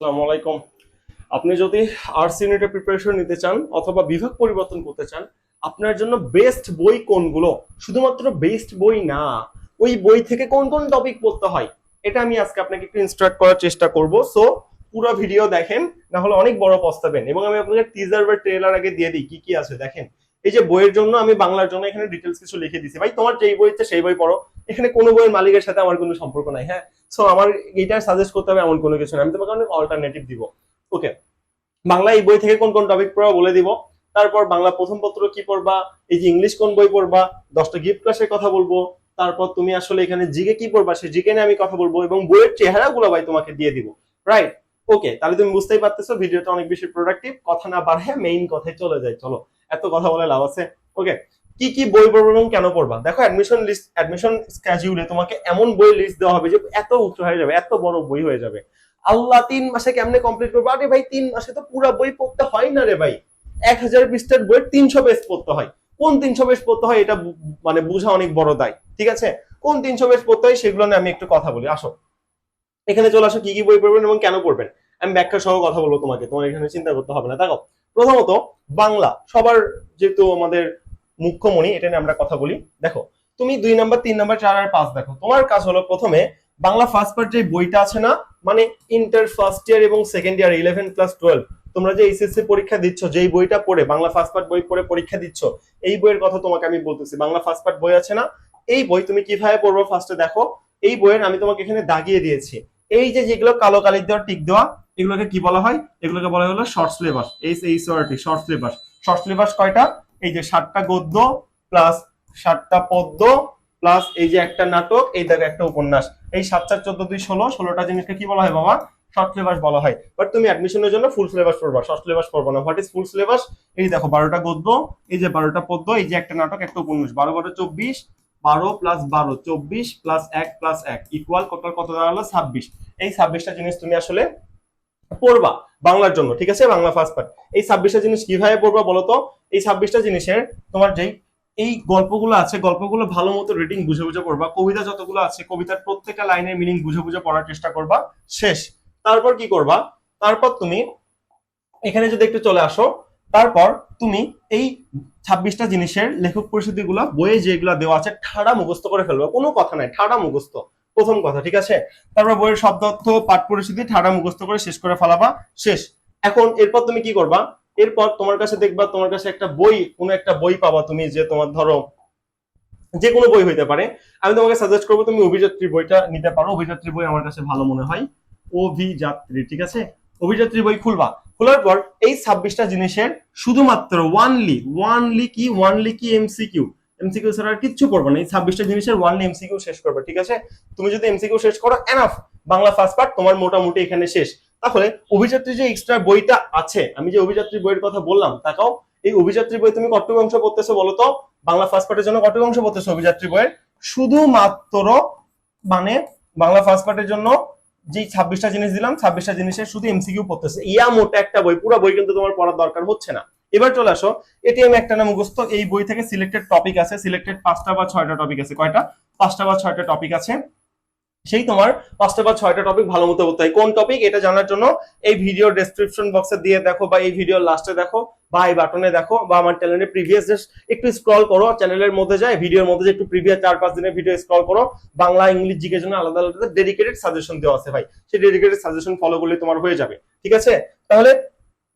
আসসালামু আলাইকুম। আপনি যদি আর্টস ইউনিটের প্রিপারেশন নিতে চান অথবা বিভাগ পরিবর্তন করতে চান, আপনার জন্য বেস্ট বই কোনগুলো? শুধুমাত্র বেস্ট বই না, ওই বই থেকে কোন কোন টপিক পড়তে হয়, এটা আমি আজকে আপনাকে একটু ইনস্ট্রাক্ট করার চেষ্টা করব। সো পুরো ভিডিও দেখেন, না হলে অনেক বড় পস্তাবেন। এবং আমি আপনাকে টিজার বা ট্রেলার আগে দিয়ে দিই, কি কি আছে দেখেন। এই যে বইয়ের জন্য আমি বাংলার জন্য এখানে ডিটেলস কিছু লিখে দিছি। ভাই, তোমার যেই বই সেই বই পড়ো। এখানে কোনো বইয়ের মালিকের সাথে আমার কোনো সম্পর্ক নাই হ্যাঁ? সো আমার এটা সাজেস্ট করতে হবে এমন কোনো কিছু না আমি তোমাকে অনেক অল্টারনেটিভ দিব। ওকে বাংলা এই বই থেকে কোন কোন টপিক পড়া বলে দিব। তারপর বাংলা প্রথম পত্র কি পড়বা? এই যে ইংলিশ কোন বই পড়বা? দশটা গিফট ক্লাসের কথা বলব। তারপর তুমি আসলে এখানে জিকে কি পড়বা? সেই জিকে নিয়ে আমি কথা বলব এবং বইয়ের চেহারাগুলো ভাই তোমাকে দিয়ে দিব। রাইট ওকে তাহলে তুমি বুঝতেই পারতেছো ভিডিওটা অনেক বেশি প্রোডাক্টিভ কথা না বাড়ে মেইন কথায় চলে যায় চলো। এত কথা বলে লাভ আছে। ওকে কি কি বই পড়ব এবং কেন পড়বা? দেখো অ্যাডমিশন লিস্ট অ্যাডমিশন স্ক্যাজিউলে তোমাকে এমন বই লিস্ট দেওয়া হবে যে এত উঁচু হয়ে যাবে, এত বড় বই হয়ে যাবে। আল্লাহ তিন মাসে কেমনে কমপ্লিট করব? আরে ভাই, তিন মাসে তো পুরো বই পড়তে হয় না রে ভাই। এক হাজার পৃষ্ঠার বই তিনশো পেজ পড়তে হয়। কোন তিনশো পেজ পড়তে হয় এটা মানে বোঝা অনেক বড় দায়, ঠিক আছে? কোন তিনশো পেজ পড়তে হয় সেগুলো নিয়ে আমি একটু কথা বলি। আসো। এখানে চলে আসো, কি কি বই পড়বেন এবং কেন পড়বেন? আমি ব্যাখ্যা সহ কথা বলব তোমাকে। তোমার এখানে চিন্তা করতে হবে না, দেখো। প্রথমত, বাংলা। সবার যেহেতু আমাদের মুখ্যমণি, এটা নিয়ে আমরা কথা বলি। দেখো, তুমি দুই নাম্বার, তিন নাম্বার, চার আর পাঁচ দেখো। তোমার কাজ হলো প্রথমে, বাংলা ফার্স্ট পার্ট যে বইটা আছে না মানে ইন্টার ফার্স্ট ইয়ার এবং second year eleven class twelve তোমরা যে এইচএসসি পরীক্ষা দিচ্ছ, যেই বইটা পড়ে, বাংলা ফার্স্ট পার্ট বই পড়ে পরীক্ষা দিচ্ছ, এই বইয়ের কথা তোমাকে আমি বলতেছি। বাংলা ফার্স্ট পার্ট বই আছে না, এই বই তুমি কীভাবে পড়ব ফার্স্টে দেখো। এই বইয়ের আমি তোমাকে এখানে দাগিয়ে দিয়েছি। এই যে যেগুলো কালো কালির দেওয়া টিক দেওয়া এগুলোকে কি বলা হয়? এগুলোকে বলা হলো শর্ট সিলেবাস এইচ এইচ আর শর্ট সিলেবাস শর্ট সিলেবাস কয়টা? এই যে সাতটা গদ্য প্লাস সাতটা পদ্য প্লাস এই যে একটা নাটক, এই দেখো একটা উপন্যাস। এই সাত, চার, চোদ্দ, দুই, ষোলো, ষোলোটা জিনিসকে কি বলা হয় বাবা? শর্ট সিলেবাস বলা হয়। বাট তুমি অ্যাডমিশনের জন্য ফুল সিলেবাস পড়বা শর্ট সিলেবাস পড়বা না। হোয়াট ইজ ফুল সিলেবাস এই দেখো বারোটা গদ্য, এই যে বারোটা পদ্য, এই যে একটা নাটক, একটা উপন্যাস। বারো বারো, চব্বিশ, বারো প্লাস বারো, চব্বিশ প্লাস এক প্লাস এক ইকুয়াল কত কত দাঁড়াল? ছাব্বিশ। এই ছাব্বিশটা জিনিস তুমি আসলে পড়বা বাংলার জন্য, ঠিক আছে? বাংলা ফার্স্ট পার্ট এই ছাব্বিশটা জিনিস কীভাবে পড়বা বলো তো এই ছাব্বিশটা জিনিসের তোমার যেই, এই গল্পগুলো আছে, গল্পগুলো ভালো মতো রিডিং বুঝে বুঝে পড়বা। কবিতা যতগুলো আছে, কবিতার প্রত্যেকটা লাইনের মিনিং বুঝে বুঝে পড়ার চেষ্টা করবা। শেষ। তারপর কি করবা? তারপর তুমি এখানে যদি একটু চলে আসো, তারপর তুমি এই ছাব্বিশটা জিনিসের লেখক পরিস্থিতি গুলা বইয়ে যেগুলো দেওয়া আছে, ঠাড়া মুখস্থ করে ফেলবে। কোনো কথা নাই, ঠাড়া মুখস্থ। প্রথম কথা, ঠিক আছে? তারপর বইয়ের শব্দ অর্থ পাঠ পরিস্থিতি ঠাড়া মুখস্থ করে শেষ করে ফেলাবা, শেষ। এখন এরপর তুমি কি করবা? এরপর তোমার কাছে দেখবা, তোমার কাছে একটা বই, কোনো একটা বই পাবা তুমি, যে তোমার ধরো, যে কোনো বই হইতে পারে। আমি তোমাকে সাজেস্ট করব, তুমি অভিযাত্রী বইটা নিতে পারো। অভিযাত্রী বই আমার কাছে ভালো মনে হয়। অভিযাত্রী, ঠিক আছে? অভিযাত্রী বই খুলবা। খোলার পর এই ছাব্বিশটা জিনিসের শুধুমাত্র ওয়ানলি ওয়ানলি কি? ওয়ানলি কি? এমসিকিউ এমসিকিউ ছাড়া আর কিচ্ছু করবে না। এই ছাব্বিশটা জিনিসের ওয়ানলি এমসিকিউ শেষ করবে, ঠিক আছে? তুমি যদি এমসিকিউ শেষ করো এনাফ বাংলা ফার্স্ট পার্ট তোমার মোটামুটি এখানে শেষ। তাহলে অভিযাত্রী যে এক্সট্রা বইটা আছে, আমি যে অভিযাত্রী বইয়ের কথা বললাম, তাকাও এই অভিযাত্রী বই তুমি কত অংশ পড়তেছো বলো তো? বাংলা ফার্স্ট পার্টের জন্য কত অংশ পড়তেছো অভিযাত্রী বইয়ের? শুধুমাত্র মানে বাংলা ফার্স্ট পার্টের জন্য যে ছাব্বিশটা জিনিস দিলাম, ছাব্বিশটা জিনিসের শুধু এমসিকিউ পড়তেছে। ইয়া মোটা একটা বই, পুরো বই কিন্তু তোমার পড়ার দরকার হচ্ছে না। এবার চলে আসো এটিএম একটা নাম মুখস্থ, এই বই থেকে সিলেক্টেড টপিক আছে সিলেক্টেড পাঁচটা বা ছয়টা টপিক আছে। কয়টা? পাঁচটা বা ছয়টা টপিক আছে। সেই তোমার পাঁচটা বা ছয়টা টপিক ভালো মতো বলতে হয়। কোন টপিক এটা জানার জন্য এই ভিডিও ডেসক্রিপশন বক্সে দিয়ে দেখো বা এই ভিডিও লাস্টে দেখো বা এই বাটনে দেখো বা আমার চ্যানেলের প্রিভিয়াস একটু স্ক্রল করো। চ্যানেলের মধ্যে যায় ভিডিওর মধ্যে যে একটু প্রিভিয়াস চার পাঁচ দিনের ভিডিও স্ক্রল করো। বাংলা, ইংলিশ জিকের জন্য আলাদা আলাদা ডেডিকেটেড সাজেশন দেওয়া আছে ভাই। সেই ডেডিকেটেড সাজেশন ফলো করলে তোমার হয়ে যাবে। ঠিক আছে? তাহলে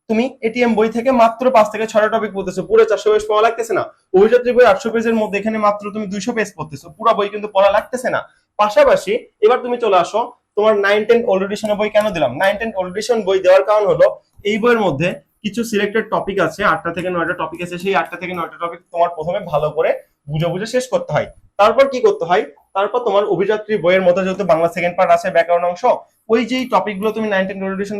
তুমি এটিএম বই থেকে মাত্র পাঁচ থেকে ছয়টা টপিক পড়তেছো। পুরো চারশো পেজ পড়া লাগতেছে না। অভিযাত্রী বই আটশো পেজের মধ্যে এখানে মাত্র তুমি দুইশো পেজ পড়তেছো। পুরো বই কিন্তু পড়া লাগতেছে না। পাশাপাশি এবার তুমি চলে আসো, তোমার নাইন টেন ওল্ড এডিশনের বই কেন দিলাম? নাইন টেন ওল্ড এডিশন বই দেওয়ার কারণ হলো, এই বইয়ের মধ্যে কিছু সিলেক্টেড টপিক আছে, আটটা থেকে নয়টা টপিক আছে, সেই আটটা থেকে নয়টা টপিক তোমার প্রথমে ভালো করে বুঝে বুঝে শেষ করতে হয়। তারপর কি করতে হয়? তারপর তোমার অভিযাত্রী বইয়ের মধ্যে যেহেতু বাংলা সেকেন্ড পার্ট আছে ব্যাকরণ অংশ, ওই যেই টপিকগুলো তুমি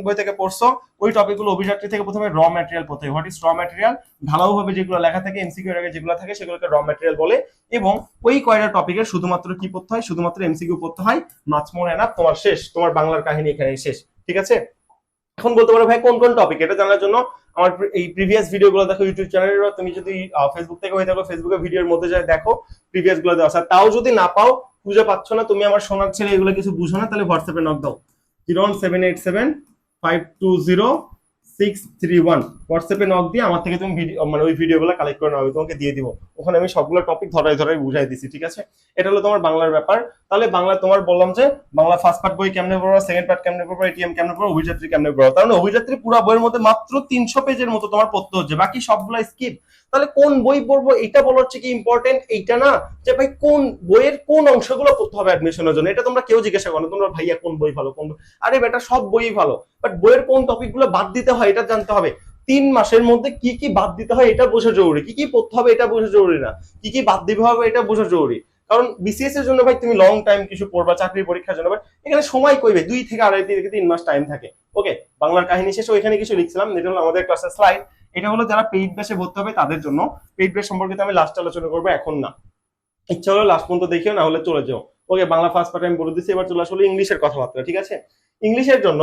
বই থেকে পড়ছো, ওই টপিকগুলো অভিযাত্রী থেকে প্রথমে র ম্যাটেরিয়াল পড়তে হোয়াট ইজ র ম্যাটেরিয়াল ঢালাও ভাবে যেগুলো লেখা থাকে এমসিকিউ আগে যেগুলো থাকে, সেগুলোকে র ম্যাটেরিয়াল বলে। এবং ওই কয়টা টপিকের শুধুমাত্র কি পড়তে হয়? শুধুমাত্র এমসিকিউ পড়তে হয়। মাছ মোর এনাফ তোমার শেষ, তোমার বাংলার কাহিনী এখানে শেষ। ঠিক আছে? এখন বলতে পারো ভাই, কোন কোন টপিক এটা জানার জন্য আমার এই প্রিভিয়াস ভিডিও গুলো দেখো ইউটিউব চ্যানেলে তুমি যদি ফেসবুক থেকে হয়ে থাকো ফেসবুকে ভিডিওর মধ্যে যায়, দেখো প্রিভিয়াসগুলো দেওয়া তাও যদি না পাও, খুঁজে পাচ্ছ না, তুমি আমার সোনার ছেলে এগুলো কিছু বুঝো না, তাহলে হোয়াটসঅ্যাপে নক দাও। Zero seven eight seven five two zero six three one. হোয়াটসঅ্যাপে নক দিয়ে আমার থেকে তুমি ভিডিও মানে ওই ভিডিওগুলো কালেক্ট করে আমি তোমাকে দিয়ে দিব। ওখানে আমি সবগুলো টপিক ধরাই ধরাই বুঝাই দিছি, ঠিক আছে? এটা হলো তোমার বাংলার ব্যাপার। তাহলে বাংলা তোমার বললাম যে, বাংলা ফার্স্ট পার্ট বই কেমনে পড়ব সেকেন্ড পার্ট কেমনে পড়ব এটিএম কেমনে পড়ব অভিযাত্রী কেমনে পড়ব তার মানে অভিযাত্রী পুরো বইয়ের মধ্যে মাত্র তিনশো পেজের মতো তোমার পড়তে হচ্ছে, বাকি সবগুলো স্কিপ তাহলে কোন বই পড়ব, এটা বলা হচ্ছে কি ইম্পর্টেন্ট এইটা না, যে ভাই কোন বইয়ের কোন অংশগুলো পড়তে হবে অ্যাডমিশনের জন্য? এটা তোমরা কেউ জিজ্ঞাসা করো তোমরা ভাইয়া কোন বই ভালো, কোন আরে বেটা সব বই ভালো বাট বইয়ের কোন টপিকগুলো বাদ দিতে হয়, এটা জানতে হবে। তিন মাসের মধ্যে কি কি বাদ দিতে হয় এটা বোঝা জরুরি? কি কি পড়তে হবে এটা বোঝা জরুরি না? কি কি বাদ দিতে হবে এটা বোঝা জরুরি? কারণ বিসিএস এর জন্য ভাই তুমি লং টাইম কিছু পড়বা চাকরির পরীক্ষার জন্য এখানে সময় কইবে দুই থেকে আড়াই থেকে তিন মাস টাইম থাকে। ওকে বাংলার কাহিনী শেষে ওইখানে কিছু লিখছিলাম, এটা হলো আমাদের ক্লাসের স্লাইড এটা হলো যারা পেইড বেসে ভর্তি হবে তাদের জন্য। পেইড বেস সম্পর্কিত আমি লাস্ট আলোচনা করব এখন না। ইচ্ছা হলো লাস্ট পর্যন্ত দেখিও, না হলে চলে যাও। ওকে বাংলা ফার্স্ট পার্ট আমি বলে দিচ্ছি, এবার চলে আসলে ইংলিশের কথাবার্তা, ঠিক আছে? ইংলিশের জন্য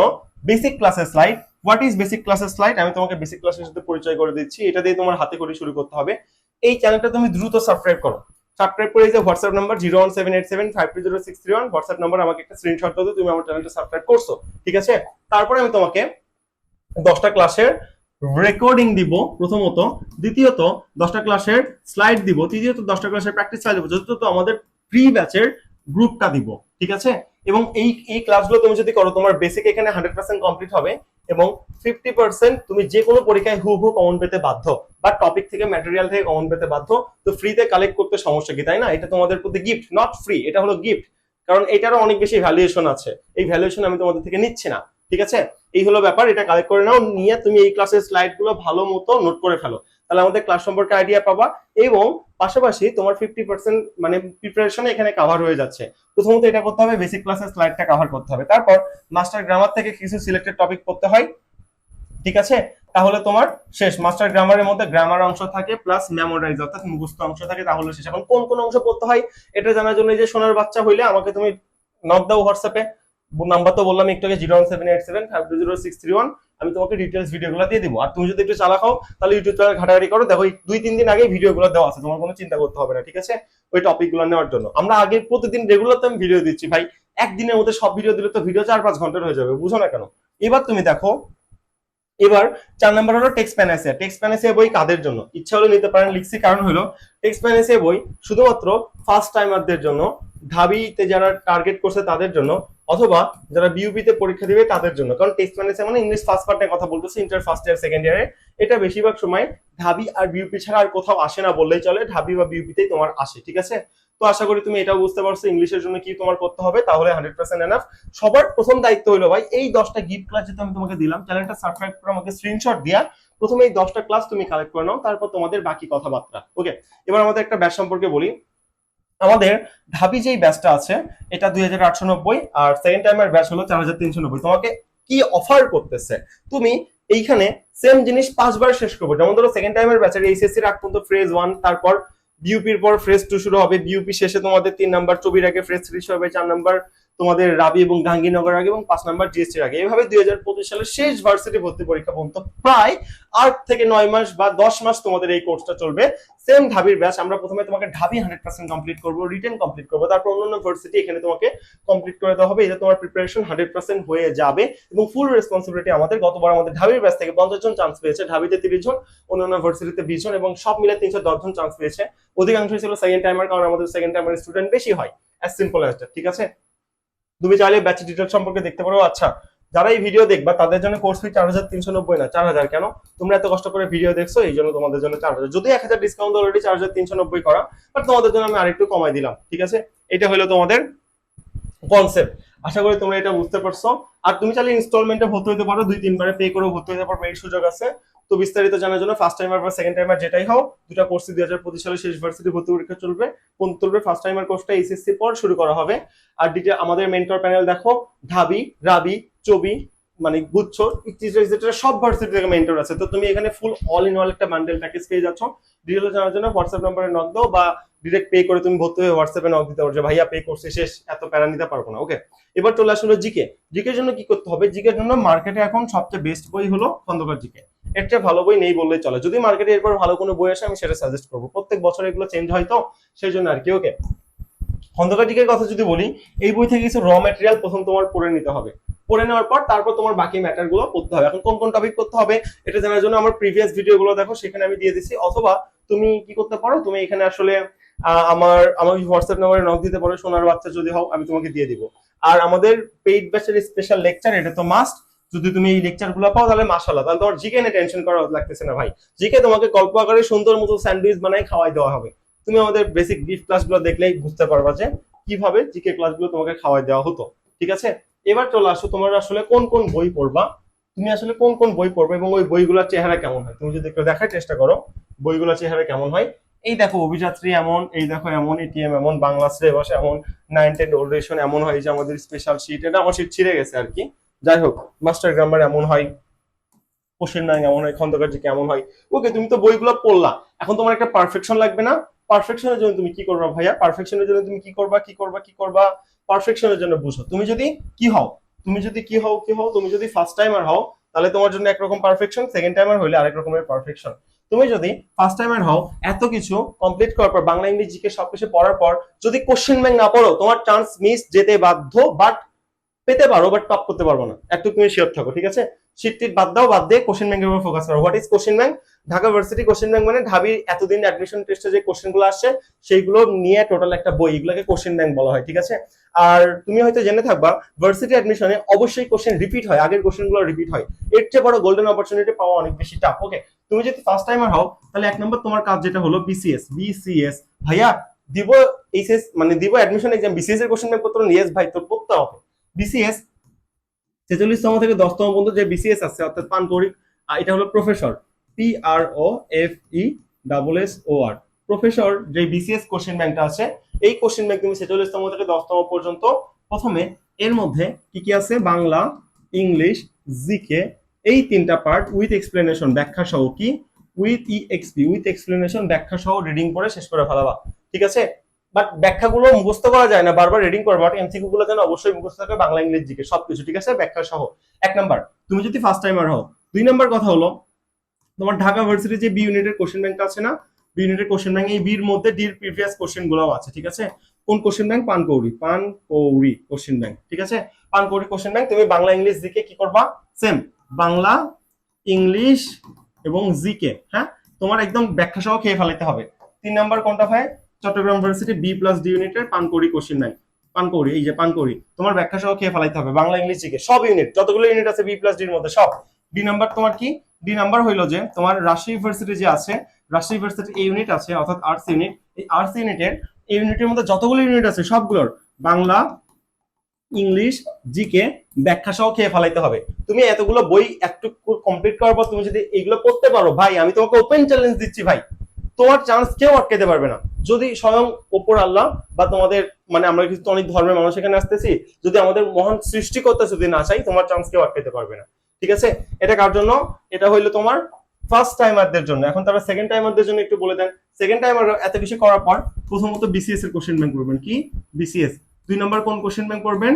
বেসিক ক্লাসের স্লাইড হোয়াট ইজ বেসিক ক্লাসের স্লাইড আমি তোমাকে বেসিক ক্লাসের সাথে পরিচয় করে দিচ্ছি। এটা দিয়ে তোমার হাতে করে শুরু করতে হবে। এই চ্যানেলটা তুমি দ্রুত সাবস্ক্রাইব করো। সাবস্ক্রাইব করে যে WhatsApp number zero one seven eight seven five two zero six three one WhatsApp number আমাকে একটা স্ক্রিনশট দাও তুমি আমার চ্যানেলটা সাবস্ক্রাইব করছ। ঠিক আছে? তারপরে আমি তোমাকে দশটা ক্লাসের রেকর্ডিং দিব প্রথমত। দ্বিতীয়ত, দশটা ক্লাসের স্লাইড দিব। তৃতীয়ত, দশটা ক্লাসের প্র্যাকটিস স্লাইড দিব। চতুর্থত, আমাদের প্রি ব্যাচের গ্রুপটা দিব। ঠিক আছে? এবং এই এই ক্লাসগুলো তুমি যদি করো, তোমার বেসিক এখানে হান্ড্রেড পার্সেন্ট কমপ্লিট হবে। এবং ফিফটি পার্সেন্ট তুমি যে কোনো পরীক্ষায় হু হু কমন পেতে বাধ্য বা টপিক থেকে ম্যাটেরিয়াল থেকে কমন পেতে বাধ্য, তো ফ্রিতে কালেক্ট করতে সমস্যা কি, তাই না? এটা তোমাদের প্রতি গিফট নট ফ্রি এটা হলো গিফট কারণ এটারও অনেক বেশি ভ্যালুয়েশন আছে। এই ভ্যালুয়েশন আমি তোমাদের থেকে নিচ্ছি না, ঠিক আছে? এই হলো ব্যাপার, এটা কালেক্ট করে নাও, নিয়ে তুমি এই ক্লাসের স্লাইডগুলো ভালো মতো নোট করে ফেলো। তাহলে আমাদের ক্লাস সম্পর্কে আইডিয়া পাবা এবং পাশাপাশি তোমার ফিফটি পার্সেন্ট মানে প্রিপারেশন এখানে কাভার হয়ে যাচ্ছে। প্রথমত এটা করতে হবে বেসিক ক্লাসের স্লাইডটা কাভার করতে হবে। তারপর মাস্টার গ্রামার থেকে কিছু সিলেক্টেড টপিক পড়তে হয়, ঠিক আছে? তাহলে তোমার শেষ। মাস্টার গ্রামারের মধ্যে গ্রামার অংশ থাকে প্লাস মেমোরাইজ অর্থাৎ মুখস্থ অংশ থাকে, তাহলে শেষ। এখন কোন কোন অংশ পড়তে হয়, এটা জানার জন্য যে সোনার বাচ্চা হইলে আমাকে তুমি নক দাও হোয়াটসঅ্যাপে নাম্বার তো বললাম একটু আগে zero one seven eight seven five two zero six three one. আমি তোমাকে ডিটেলস ভিডিওগুলো দিয়ে দিব। আর তুমি যদি একটু চালা খাও তাহলে ইউটিউব চ্যানেল ঘাটাঘাটি করো। দেখো দুই তিন দিন আগে ভিডিওগুলো দেওয়া আছে। তোমার কোনো চিন্তা করতে হবে না, ঠিক আছে? ওই টপিকগুলো নেওয়ার জন্য। আমরা আগে প্রতিদিন রেগুলার তো আমি ভিডিও দিচ্ছি। ভাই, একদিনের মধ্যে সব ভিডিও দিলে তো ভিডিও চার পাঁচ ঘণ্টার হয়ে যাবে। বুঝো না কেন? এবার তুমি দেখো, এবার চার নাম্বার হলো টেক্স প্যানাসিয়া টেক্সট প্যানাসিয়া বই কাদের জন্য? ইচ্ছা হলে নিতে পারেন। লিখছি কারণ হলো টেক্সট প্যানাসিয়া বই শুধুমাত্র ফার্স্ট টাইমারদের জন্য, ঢাবিতে যারা টার্গেট করছে তাদের জন্য অথবা যারা বিউপি তে পরীক্ষা দিবে তাদের জন্য। কারণ টেক্সট প্যানাসিয়া মানে ইংলিশ ফার্স্ট পার্টের কথা বলতেছে ইন্টার ফার্স্ট ইয়ার সেকেন্ড ইয়ারে এটা বেশিরভাগ সময় ঢাবি আর বিউপি ছাড়া আর কোথাও আসে না বললেই চলে, ঢাবি বা বিউপিতেই তোমার আসে, ঠিক আছে? তো আশা করি তুমি এটাও বুঝতে পারছ ইংলিশের জন্য কি তোমার করতে হবে, তাহলে হান্ড্রেড পার্সেন্ট এনাফ সবার প্রথম দায়িত্ব হলো ভাই, এই দশটা গিফট ক্লাস যেটা আমি তোমাকে দিলাম চ্যানেলটা সাবস্ক্রাইব করে আমাকে স্ক্রিনশট দিয়া প্রথমে এই দশটা ক্লাস তুমি কালেক্ট করে নাও, তারপর তোমাদের বাকি কথাবার্তা। ওকে এবার আমাদের একটা ব্যাচ সম্পর্কে বলি। আমাদের ঢাবি যেই ব্যাচটা আছে, এটা দুই হাজার আটশো নব্বই আর সেকেন্ড টাইমের ব্যাচ হলো চার হাজার তিনশো নব্বই। তোমাকে কি অফার করতেছে? তুমি এইখানে সেম জিনিস পাঁচবার শেষ করব। যেমন ধরো সেকেন্ড টাইমের ব্যাচের এইচএসসির আগ পর্যন্ত ফ্রেজ ওয়ান তারপর বিউপির পর ফ্রেজ টু শুরু হবে। বিউপি শেষে তোমাদের তিন নাম্বার চবির আগে ফ্রেজ থ্রি শুরু হবে, চার নাম্বার তোমাদের রাবি এবং গাঙ্গীনগর আগে এবং পাঁচ নাম্বার জিএসটির আগে। এইভাবে দুই হাজার পঁচিশ সালের শেষ ভার্সিটি ভর্তি পরীক্ষা পর্যন্ত প্রায় আট থেকে নয় মাস বা দশ মাস তোমাদের এই কোর্সটা চলবে। সেম ঢাবির ব্যাচ আমরা প্রথমে তোমাকে ঢাবি হান্ড্রেড পার্সেন্ট কমপ্লিট করব রিটেন কমপ্লিট করব, তারপর অন্যান্য ভার্সিটি এখানে তোমাকে কমপ্লিট করে দেওয়া হবে। এতে তোমার প্রিপারেশন হান্ড্রেড পার্সেন্ট হয়ে যাবে এবং ফুল রেসপন্সিবিলিটি আমাদের। গতবার আমাদের ঢাবির ব্যাচ থেকে পঞ্চাশ জন চান্স পেয়েছে ঢাবিতে তিরিশ জন, অন্যান্য ভার্সিটিতে বিশ জন এবং সব মিলে তিনশো দশ জন চান্স পেয়েছে। অধিকাংশই ছিল সেকেন্ড টাইমার কারণ আমাদের সেকেন্ড টাইমার স্টুডেন্ট বেশি হয় অ্যাজ সিম্পল অ্যাজ ঠিক আছে? তুমি চাইলে ব্যাচ ডিটেল সম্পর্কে দেখতে পারো। আচ্ছা যারা এই ভিডিও দেখবা, তাদের জন্য কোর্স ফি চার হাজার তিনশো নব্বই না, চার হাজার কেন? তোমরা এত কষ্ট করে ভিডিও দেখছ, এই জন্য তোমাদের জন্য চার হাজার। যদি এক হাজার ডিসকাউন্ট অলরেডি চার হাজার তিনশো নব্বই করা বাট তোমাদের জন্য আমি আরেকটু কমাই দিলাম, ঠিক আছে? এটা হলো তোমাদের কনসেপ্ট আশা করি তোমরা এটা বুঝতে পারছ। আর তুমি চাইলে ইনস্টলমেন্টে ভর্তি হতে পারো, দুই, তিনবারে পে করে ভর্তি হতে পারো এই সুযোগ আছে। তো বিস্তারিত জানার জন্য ফার্স্ট টাইমার বা সেকেন্ড টাইমার যেটাই হোক দুটা কোর্স দুই হাজার পঁচিশ সালে শেষ ভার্সিটি ভর্তি পরীক্ষা চলবে। কোন চলবে ফার্স্ট টাইমার কোর্সটা এইচএসসি পর শুরু করা হবে। আর ডিটেল আমাদের মেন্টর প্যানেল দেখো, ঢাবি, রাবি, চবি মানে গুচ্ছ সব ভার্সিটি থেকে মেন্টর আছে। তো তুমি এখানে ফুল অল ইন অল একটা বান্ডেল প্যাকেজ পেয়ে যাচ্ছ। ডিটেল জানার জন্য হোয়াটসঅ্যাপ নাম্বারে নক দাও বা ডিরেক্ট পে করে তুমি ভর্তি হয়ে হোয়াটসঅ্যাপে নক দিতে পারো যে, ভাইয়া পে করছে, শেষ, এত প্যারা নিতে পারব না। ওকে এবার চলে আসলো জিকে জিকের জন্য কি করতে হবে? জিকের জন্য মার্কেটে এখন সবচেয়ে বেস্ট বই হলো খন্দকার জিকে এর চেয়ে ভালো বই নেই বললেই চলে। যদি মার্কেটে এরপর ভালো কোনো বই আসে, আমি সেটা সাজেস্ট করব। প্রত্যেক বছর এগুলো চেঞ্জ হয় তো, সেই জন্য আর কি ওকে খন্দকার জিকের কথা যদি বলি, এই বই থেকে কিছু র ম্যাটেরিয়াল প্রথম তোমার পড়ে নিতে হবে। পড়ে নেওয়ার পর তারপর তোমার বাকি ম্যাটারগুলো পড়তে হবে। এখন কোন কোন টপিক করতে হবে, এটা জানার জন্য আমার প্রিভিয়াস ভিডিও গুলো দেখো, সেখানে আমি দিয়ে দিছি অথবা তুমি কি করতে পারো, তুমি এখানে আসলে আমার আমার হোয়াটসঅ্যাপ নাম্বারে নক দিতে পারো? সোনার বাচ্চা যদি হও, আমি তোমাকে দিয়ে দিব। আর আমাদের পেইড ব্যাচের স্পেশাল লেকচার এটা তো মাস্ট যদি তুমি এই লেকচারগুলো পাও, তাহলে মাশাল্লাহ তাহলে তোমার জিকে নিয়ে টেনশন করা লাগতেছে না ভাই। জিকে তোমাকে গল্প আকারে সুন্দর মতো স্যান্ডউইচ বানাই খাওয়াই দেওয়া হবে। তুমি আমাদের বেসিক গিফট ক্লাসগুলো দেখলেই বুঝতে পারবা যে কীভাবে জিকে ক্লাসগুলো তোমাকে খাওয়াই দেওয়া হতো। ঠিক আছে? এবার চলে আসো, তোমার আসলে কোন কোন বই পড়বা? তুমি আসলে কোন কোন বই পড়বে এবং ওই বইগুলোর চেহারা কেমন হয়? তুমি যদি একটু দেখার চেষ্টা করো, বইগুলোর চেহারা কেমন হয়? এই দেখো অভিযাত্রী এমন, এই দেখো এমন এটিএম এমন বাংলা সিলেবাস এমন নাইন টেন ওল্ডেশন এমন হয় যে আমাদের স্পেশাল শিট এটা আমার শিট ছিঁড়ে গেছে আর কি। যাই হোক মাস্টার গ্রামার এমন হয় কোশ্চেন ব্যাংক এমন হয় খন্দকার জি কেমন হয়। ওকে তুমি তো বইগুলো পড়লা, এখন তোমার একটা পারফেকশন লাগবে না। পারফেকশনের জন্য তুমি কি করবা ভাইয়া? পারফেকশনের জন্য তুমি কি করবা কি করবা কি করবা? পারফেকশনের জন্য বুঝো। তুমি যদি কি হও, তুমি যদি কি হও কি হও, তুমি যদি ফার্স্ট টাইমার হও, তাহলে তোমার জন্য একরকম পারফেকশন সেকেন্ড টাইমার হলে আরেক রকমের পারফেকশন তুমি যদি ফার্স্ট টাইমার হও, এত কিছু কমপ্লিট করার পর বাংলা ইংলিশ জিকে সবকিছু পড়ার পর যদি কোশ্চেন ব্যাংক না পড়ো, তোমার চান্স মিস যেতে বাধ্য বাট পেতে পারো বাট টপ করতে পারব না। একটু তুমি শিওর থাকো, ঠিক আছে? শীতটির বাদ দাও, বাদ দিয়ে কোশ্চেন ব্যাংকের উপর ফোকাস করো। What is question bank Dhaka varsity question bank মানে ঢাবির এতদিন অ্যাডমিশন টেস্টে যে কোশ্চেনগুলো আসছে সেইগুলো নিয়ে টোটাল একটা বই, এগুলোকে কোশ্চেন ব্যাংক বলা হয়, ঠিক আছে? আর তুমি হয়তো জেনে থাকবা ভার্সিটি অ্যাডমিশনে অবশ্যই কোশ্চেন রিপিট হয়, আগের কোশ্চেনগুলো রিপিট হয়। এর চেয়ে বড় গোল্ডেন অপরচুনিটি পাওয়া অনেক বেশি টাফ ওকে তুমি যদি ফার্স্ট টাইমার হও, তাহলে এক নম্বর তোমার কাজ যেটা হলো বিসিএস বিসিএস ভাইয়া, দিব এইচএস মানে দিব অ্যাডমিশন এক্সাম বিসিএস এর কোশ্চেন ব্যাংক পত্র ইয়েস ভাই, তোর পড়তে হবে। বিসিএস ছেচল্লিশতম থেকে দশতম পর্যন্ত যে বিসিএস আছে, অর্থাৎ পানকৌড়ি এটা হলো professor P R O F E double S O R professor যে বিসিএস কোশ্চেন ব্যাংকটা আছে, এই কোশ্চেন ব্যাংক তুমি ছেচল্লিশতম থেকে দশতম পর্যন্ত প্রথমে এর মধ্যে কি কি আছে? বাংলা, ইংলিশ জিকে এই তিনটা পার্ট উইথ এক্সপ্লেনেশন ব্যাখ্যা সহ কি? With E XP with explanation ব্যাখ্যা সহ রিডিং করে শেষ করে ফেলাবা। ঠিক আছে? বাট ব্যাখ্যাগুলো মুখস্থ করা যায় না, বারবার রিডিং করবা বাট এমসিকিউ গুলো যেন অবশ্যই মুখস্থ থাকে বাংলা ইংলিশ জিকে, সবকিছু, ঠিক আছে? ব্যাখ্যা সহ। এক নাম্বার তুমি যদি ফার্স্ট টাইমার হও, দুই নাম্বার কথা হলো, তোমার ঢাকা ভার্সিটি যে বি ইউনিটের কোশ্চেন ব্যাংক আছে না বি ইউনিটের কোশ্চেন ব্যাংক এই বির মধ্যে ডির প্রিভিয়াস কোশ্চেনগুলো আছে, ঠিক আছে? কোন question bank Panakouri Panakouri question bank ঠিক আছে? পানকৌড়ি কোশ্চেন ব্যাংক তুমি বাংলা, ইংলিশ জিকে কি করবা? সেম বাংলা, ইংলিশ এবং জিকে হ্যাঁ? তোমার একদম ব্যাখ্যা সহ খেয়ে ফেলাতে হবে। তিন নাম্বার কোনটা ভাই? Chittagong university B plus D ইউনিটের পানকৌড়ি কোশ্চেন নাই পানকৌড়ি, এই যে পানকৌড়ি, তোমার ব্যাখ্যা সহ খেয়ে ফেলাইতে হবে। Bangla, English GK. সব ইউনিট যতগুলো ইউনিট আছে বি প্লাস ডির মধ্যে, সব। ডি নাম্বার তোমার কি? ডি নাম্বার হইল যে, তোমার রাজশাহী ইউনিভার্সিটি যে আছে, রাজশাহী ইউনিভার্সিটি এই ইউনিট আছে, অর্থাৎ আর্টস ইউনিট এই আর্টস ইউনিটের এই ইউনিটের মধ্যে যতগুলো ইউনিট আছে, সবগুলোর বাংলা, ইংলিশ, জিকে ব্যাখ্যা সহ খেয়ে ফেলাইতে হবে। তুমি এতগুলো বই একটু কমপ্লিট করার পর তুমি যদি এগুলো পড়তে পারো, ভাই, আমি তোমাকে ওপেন চ্যালেঞ্জ দিচ্ছি, ভাই। তোমার চান্স কেউ আটকাতে পারবে না। যদি স্বয়ং ওপর আল্লাহ বা তোমাদের মানে আমরা কিন্তু অনেক ধর্মের মানুষ এখানে আসতেছি, যদি আমাদের মহান সৃষ্টিকর্তা যদি না চাই, তোমার চান্স কেউ আটকাতে পারবে না। ঠিক আছে? এটা কার জন্য? এটা হইল তোমার ফার্স্ট টাইমারদের জন্য। এখন তারা সেকেন্ড টাইমারদের জন্য একটু বলে দেন। সেকেন্ড টাইমার এত কিছু করার পর প্রথমত বিসিএস এর কোশ্চেন ব্যাংক করবেন কি? বিসিএস দুই নম্বর কোন কোশ্চেন ব্যাংক করবেন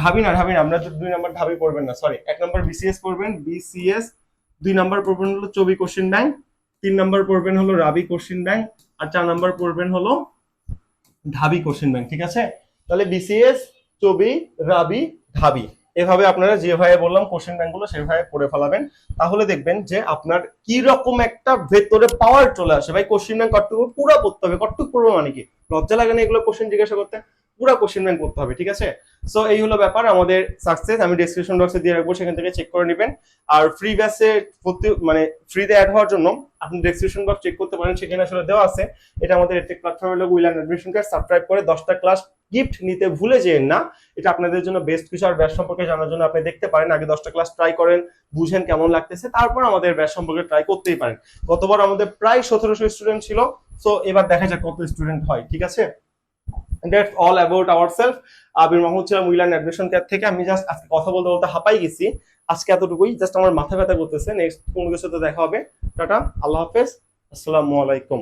ঢাবি না ঢাবি না, আমরা দুই নম্বর ঢাবি পড়বেন না সরি এক নম্বর বিসিএস করবেন বিসিএস দুই নম্বর পড়বেন হলো চবি কোশ্চেন ব্যাংক তিন নম্বর পড়বেন হলো রাবি কোশ্চেন ব্যাংক, আর চার নাম্বার পড়বেন হলো ঢাবি কোশ্চেন ব্যাংক, ঠিক আছে? তাহলে বিসিএস, চবি, রাবি, ঢাবি, এভাবে আপনারা যেভাবে বললাম কোশ্চেন ব্যাংকগুলো সেভাবে পড়ে ফেলাবেন। তাহলে দেখবেন যে আপনার কি রকম একটা ভেতরে পাওয়ার চলে আসে। ভাই, কোশ্চেন ব্যাংক কটটুকু পুরো পড়তে হবে। কটটুকু পড়ব মানে কি? লজ্জা লাগে না এগুলো কোশ্চেন জিজ্ঞাসা করতে? পুরো কোশ্চেন ব্যাংক করতে হবে, ঠিক আছে? সো এই হলো ব্যাপার, আমাদের সাকসেস আমি ডেসক্রিপশন বক্সে দিয়ে রাখব, সেখান থেকে চেক করে নেবেন। আর ফ্রি ব্যাচে প্রতি মানে ফ্রিতে অ্যাড হওয়ার জন্য আপনি ডেসক্রিপশন বক্স চেক করতে পারেন, সেখানে আসলে দেওয়া আছে। এটা আমাদের এটেক প্ল্যাটফর্মের লোক উইলান অ্যাডমিশন কার্ড সাবস্ক্রাইব করে দশটা ক্লাস গিফট নিতে ভুলে যেন না। এটা আপনাদের জন্য বেস্ট কিছু, আর ব্যাচ সম্পর্কে জানার জন্য আপনি দেখতে পারেন, আগে দশটা ক্লাস ট্রাই করেন, বুঝেন কেমন লাগতেছে, তারপর আমাদের ব্যাচ সম্পর্কে ট্রাই করতেই পারেন। গতবার আমাদের প্রায় সতেরোশো স্টুডেন্ট ছিল সো এবার দেখা যাক কত স্টুডেন্ট হয়, ঠিক আছে? That's all about our self Abir Mahmud ছিলাম উইলান অ্যাডমিশন কেয়ার থেকে। আমি জাস্ট আজকে কথা বলতে বলতে হাঁপাই গেছি। আজকে এতটুকুই জাস্ট আমার মাথা ব্যথা করতেছে। নেক্সট কোনো কিছুতে দেখা হবে। টাটা, আল্লাহ হাফেজ। আসসালামু আলাইকুম।